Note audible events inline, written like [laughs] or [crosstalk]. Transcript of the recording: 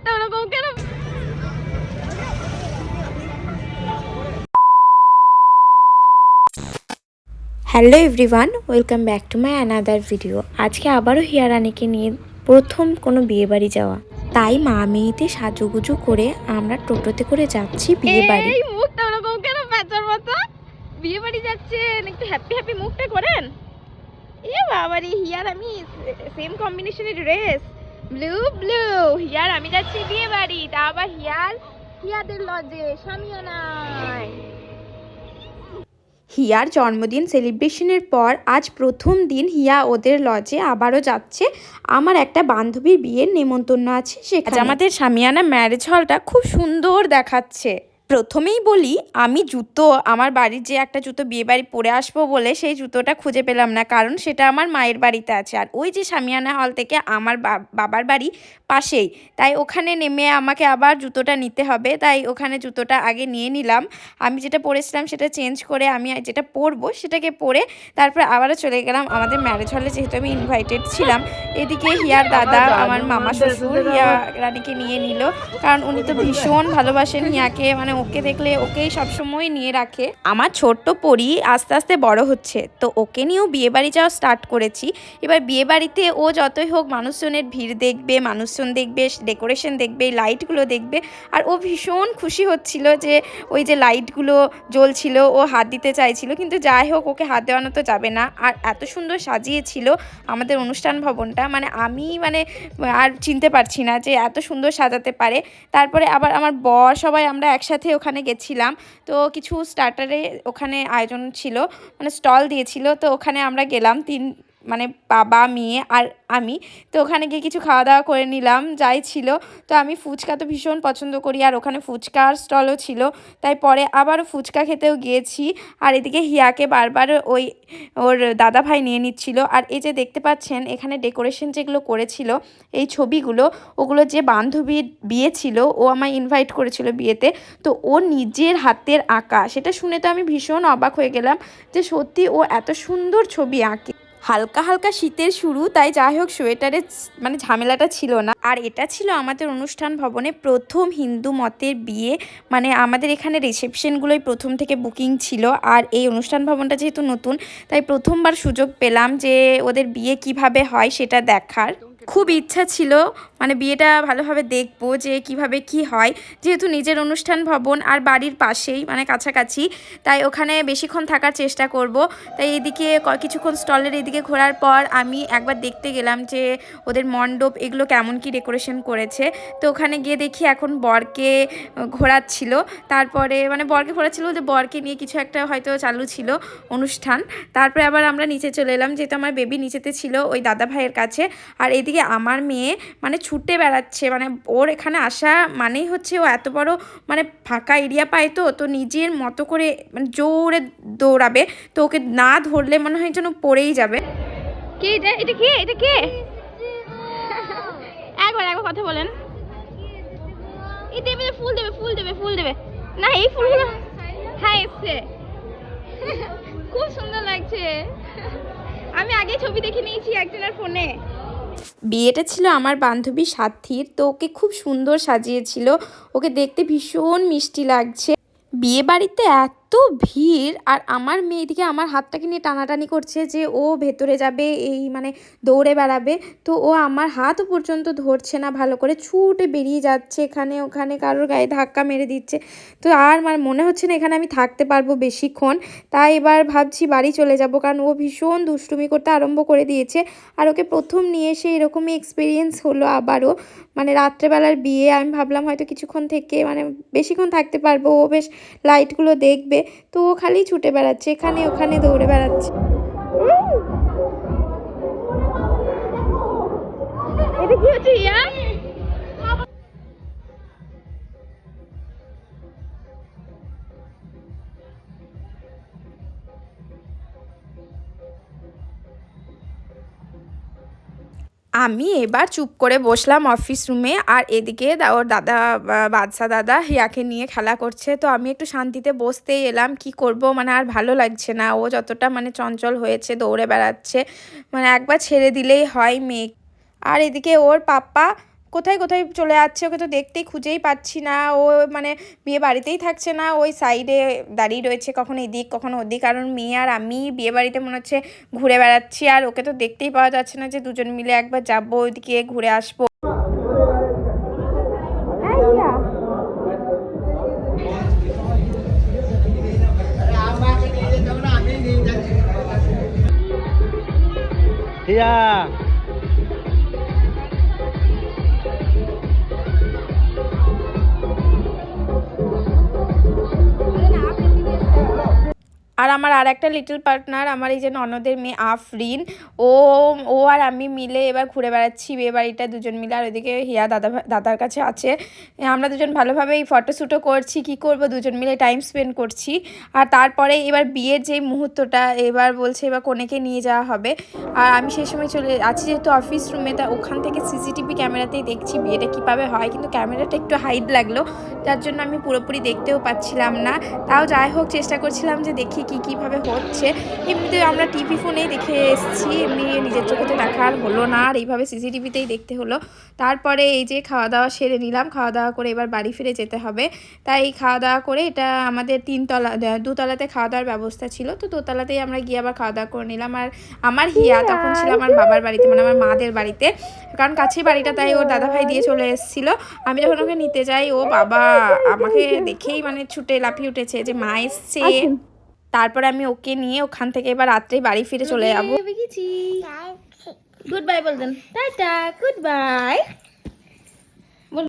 মুখটা ওরকম কেন hello everyone welcome back to my another video আজকে আবারও হিয়ারানিকে নিয়ে প্রথম কোনো বিয়েবাড়ি যাওয়া। তাই মা মেয়েতে সাজুগুজু করে আমরা টোটোতে করে যাচ্ছি বিয়ে বাড়ি এই মুখটা ওরকম কেন প্যাচার মতো। বিয়ে বাড়ি যাচ্ছেন একটু হ্যাপি হ্যাপি মুখটা করেন। এ বাবারে হিয়ার আমি সেম কম্বিনেশনের ড্রেস ব্লু ব্লু। হিয়ার আমি যাচ্ছি বিয়ে বাড়ি তা আবার হিয়ার হিয়াদের লজে সামিয়ানায় হিয়ার জন্মদিন সেলিব্রেশনের পর আজ প্রথম দিন হিয়া ওদের লজে আবারও যাচ্ছে। আমার একটা বান্ধবীর বিয়ের নেমন্তন্ন আছে সেখানে। আমাদের সামিয়ানা ম্যারেজ হলটা খুব সুন্দর দেখাচ্ছে। প্রথমেই বলি, আমি জুতো, আমার বাড়ির যে একটা জুতো বিয়ে বাড়ি পরে আসব বলে সেই জুতোটা খুঁজে পেলাম না। কারণ সেটা আমার মায়ের বাড়িতে আছে। আর ওই যে সামিয়ানা হল থেকে আমার বাবার বাড়ি পাশেই। তাই ওখানে নেমে আমাকে আবার জুতোটা নিতে হবে। তাই ওখানে জুতোটা আগে নিয়ে নিলাম। আমি যেটা পরেছিলাম সেটা চেঞ্জ করে আমি যেটা পরবো সেটাকে পরে তারপর আবারও চলে গেলাম। আমাদের ম্যারেজ হলে যেহেতু আমি ইনভাইটেড ছিলাম, এদিকে হিয়ার দাদা, আমার মামা শ্বশুর হিয়া রানীকে নিয়ে নিল। কারণ উনি তো ভীষণ ভালোবাসেন হিয়াকে। মানে ওকে দেখলে ওকেই সবসময় নিয়ে রাখে। আমার ছোট্ট পরি আস্তে আস্তে বড় হচ্ছে, তো ওকে নিয়েও বিয়ে বাড়ি যাওয়া স্টার্ট করেছি। এবার বিয়ে বাড়িতে ও যতই হোক মানুষজনের ভিড় দেখবে, মানুষজন দেখবে ডেকোরেশন দেখবে লাইটগুলো দেখবে, আর ও ভীষণ খুশি হচ্ছিল যে ওই যে লাইটগুলো জ্বলছিল, ও হাত দিতে চাইছিল, কিন্তু যাই হোক ওকে হাত দেওয়ানো তো যাবে না। আর এত সুন্দর সাজিয়েছিল আমাদের অনুষ্ঠান ভবনটা মানে আমি মানে আর চিনতে পারছি না যে এত সুন্দর সাজাতে পারে। তারপরে আবার আমার বর সবাই আমরা একসাথে ওখানে গেছিলাম। তো কিছু স্টার্টারে ওখানে আয়োজন ছিল মানে স্টল দিয়েছিল। তো ওখানে আমরা গেলাম তিন মানে বাবা, মেয়ে আর আমি। তো ওখানে গিয়ে কিছু খাওয়া দাওয়া করে নিলাম, যাই ছিল। তো আমি ফুচকা তো ভীষণ পছন্দ করি আর ওখানে ফুচকার স্টলও ছিল। তাই পরে আবারও ফুচকা খেতেও গিয়েছি। আর এদিকে হিয়াকে বারবার ওই ওর দাদা ভাই নিয়ে নিচ্ছিল। আর এই যে দেখতে পাচ্ছেন, এখানে ডেকোরেশন যেগুলো করেছিল, এই ছবিগুলো, ওগুলো যে বান্ধবীর বিয়ে ছিল, ও আমায় ইনভাইট করেছিল বিয়েতে। তো ও নিজের হাতের আঁকা, সেটা শুনে তো আমি ভীষণ অবাক হয়ে গেলাম যে সত্যি ও এত সুন্দর ছবি আঁকে। হালকা হালকা শীতের শুরু, তাই যাই হোক সোয়েটারের মানে ঝামেলাটা ছিল না। আর এটা ছিল আমাদের অনুষ্ঠান ভবনে প্রথম হিন্দু মতের বিয়ে। মানে আমাদের এখানে রিসেপশনগুলোই প্রথম থেকে বুকিং ছিল। আর এই অনুষ্ঠান ভবনটা যেহেতু নতুন, তাই প্রথমবার সুযোগ পেলাম যে ওদের বিয়ে কীভাবে হয় সেটা দেখার। খুব ইচ্ছা ছিল মানে বিয়েটা ভালোভাবে দেখব যে কীভাবে কি হয়। যেহেতু নিজের অনুষ্ঠান ভবন আর বাড়ির পাশেই মানে কাছাকাছি, তাই ওখানে বেশিক্ষণ থাকার চেষ্টা করব। তাই এদিকে কিছুক্ষণ স্টলের এদিকে ঘোরার পর আমি একবার দেখতে গেলাম যে ওদের মণ্ডপ এগুলো কেমন কি ডেকোরেশন করেছে। তো ওখানে গিয়ে দেখি এখন বরকে ঘোরাচ্ছিল। তারপরে মানে বরকে ঘোরাচ্ছিল যে বরকে নিয়ে কিছু একটা হয়তো চালু ছিল অনুষ্ঠান। তারপরে আবার আমরা নিচে চলে এলাম, যেহেতু আমার বেবি নিচেতে ছিল ওই দাদা ভাইয়ের কাছে। আর এদিকে আমার মেয়ে মানে ছুটে বেড়াচ্ছে। মানে ওর এখানে আসা মানেই হচ্ছে ও এত বড় মানে ফাঁকা এরিয়া পায় তো তো নিজের মতো করে মানে জোরে দৌড়াবে। তো ওকে না ধরলে মনে হয় যেন পড়েই যাবে। কে এটা? এটা কে? এটা কে? [laughs] একবার একবার কথা বলেন। এই দেবে ফুল দেবে ফুল দেবে ফুল দেবে। না এই ফুলগুলো হ্যাঁ এসছে। [laughs] খুব সুন্দর লাগছে। আমি আগে ছবি দেখে নিয়েছি একজনের ফোনে। বিয়েটা ছিল আমার বান্ধবী সাথীর, তো ওকে খুব সুন্দর সাজিয়েছিল। ওকে দেখতে ভীষণ মিষ্টি লাগছে। বিয়ে বাড়িতে এত ভিড় আর আমার মেয়েদিকে আমার হাতটাকে নিয়ে টানাটানি করছে যে ও ভেতরে যাবে, এই মানে দৌড়ে বেড়াবে। তো ও আমার হাতও পর্যন্ত ধরছে না, ভালো করে ছুটে বেরিয়ে যাচ্ছে এখানে ওখানে, কারোর গায়ে ধাক্কা মেরে দিচ্ছে। তো আর আমার মনে হচ্ছে না এখানে আমি থাকতে পারব বেশিক্ষণ। তাই এবার ভাবছি বাড়ি চলে যাব, কারণ ও ভীষণ দুষ্টুমি করতে আরম্ভ করে দিয়েছে। আর ওকে প্রথম নিয়ে এসে এরকমই এক্সপিরিয়েন্স হলো আবারও। মানে রাত্রেবেলার বিয়ে, আমি ভাবলাম হয়তো কিছুক্ষণ থেকে মানে বেশিক্ষণ থাকতে পারব। ও বেশ লাইটগুলো দেখবে। তো ও খালি ছুটে বেড়াচ্ছে এখানে ওখানে দৌড়ে বেড়াচ্ছে। এটা কি হচ্ছে ইয়া আমি এবার চুপ করে বসলাম অফিস রুমে আর এদিকে ওর দাদা বাদশা দাদা হিয়াকে নিয়ে খেলা করছে। তো আমি একটু শান্তিতে বসতেই এলাম, কি করব? মানে আর ভালো লাগছে না। ও যতটা মানে চঞ্চল হয়েছে, দৌড়ে বেড়াচ্ছে মানে একবার ছেড়ে দিলেই হয় মেয়ে। আর এদিকে ওর পাপ্পা কোথায় কোথায় চলে যাচ্ছে, ওকে তো দেখতেই খুঁজেই পাচ্ছি না। ও মানে বিয়ে বাড়িতেই থাকছে না, ওই সাইডে দাঁড়িয়ে রয়েছে, কখনো এদিক, কখনো ওদিক। কারণ মেয়ে আর আমি বিয়ে বাড়িতে মনে হচ্ছে ঘুরে বেড়াচ্ছি, আর ওকে তো দেখতেই পাওয়া যাচ্ছে না যে দুজন মিলে একবার যাব, ওইদিকে ঘুরে আসব। হিয়া আর আমার আর একটা লিটল পার্টনার আমার এই যে ননদের মেয়ে আফরিন, ও ও আর আমি মিলে এবার ঘুরে বেড়াচ্ছি বিয়ে বাড়িটা দুজন মিলে। আর ওইদিকে হিয়া দাদা দাদার কাছে আছে। আমরা দুজন ভালোভাবে এই ফটোশ্যুটও করছি, কি করব? দুজন মিলে টাইম স্পেন্ড করছি। আর তারপরে এবার বিয়ের যে মুহূর্তটা, এবার বলছে এবার কনেকে নিয়ে যাওয়া হবে। আর আমি সেই সময় চলে আছি যেহেতু অফিস রুমে তা ওখান থেকে সিসিটিভি ক্যামেরাতেই দেখছি বিয়েটা কীভাবে হয়। কিন্তু ক্যামেরাটা একটু হাইট লাগল। যার জন্য আমি পুরোপুরি দেখতেও পাচ্ছিলাম না। তাও যাই হোক, চেষ্টা করছিলাম যে দেখি কী কীভাবে হচ্ছে? এমনিতে আমরা টিভি ফোনেই দেখে এসেছি। এমনি নিজের চোখে তো দেখা আর হলো না। আর এইভাবে সিসিটিভিতেই দেখতে হলো। তারপরে এই যে খাওয়া দাওয়া সেরে নিলাম। খাওয়া দাওয়া করে এবার বাড়ি ফিরে যেতে হবে। তাই খাওয়া দাওয়া করে এটা আমাদের তিনতলা দুতলাতে খাওয়া দাওয়ার ব্যবস্থা ছিল। তো দোতলাতেই আমরা গিয়ে আবার খাওয়া দাওয়া করে নিলাম। আর আমার হিয়া তখন ছিল আমার বাবার বাড়িতে মানে আমার মাদের বাড়িতে। কারণ কাছেই বাড়িটা তাই ওর দাদা ভাই দিয়ে চলে এসেছিল। আমি যখন ওকে নিতে যাই ও বাবা আমাকে দেখেই মানে ছুটে লাফিয়ে উঠেছে যে মা এসছে। তারপরে আমি ওকে নিয়ে ওখান থেকে এবার রাত্রে বাড়ি ফিরে চলে যাব। গুড বাই বলতেন। Tata goodbye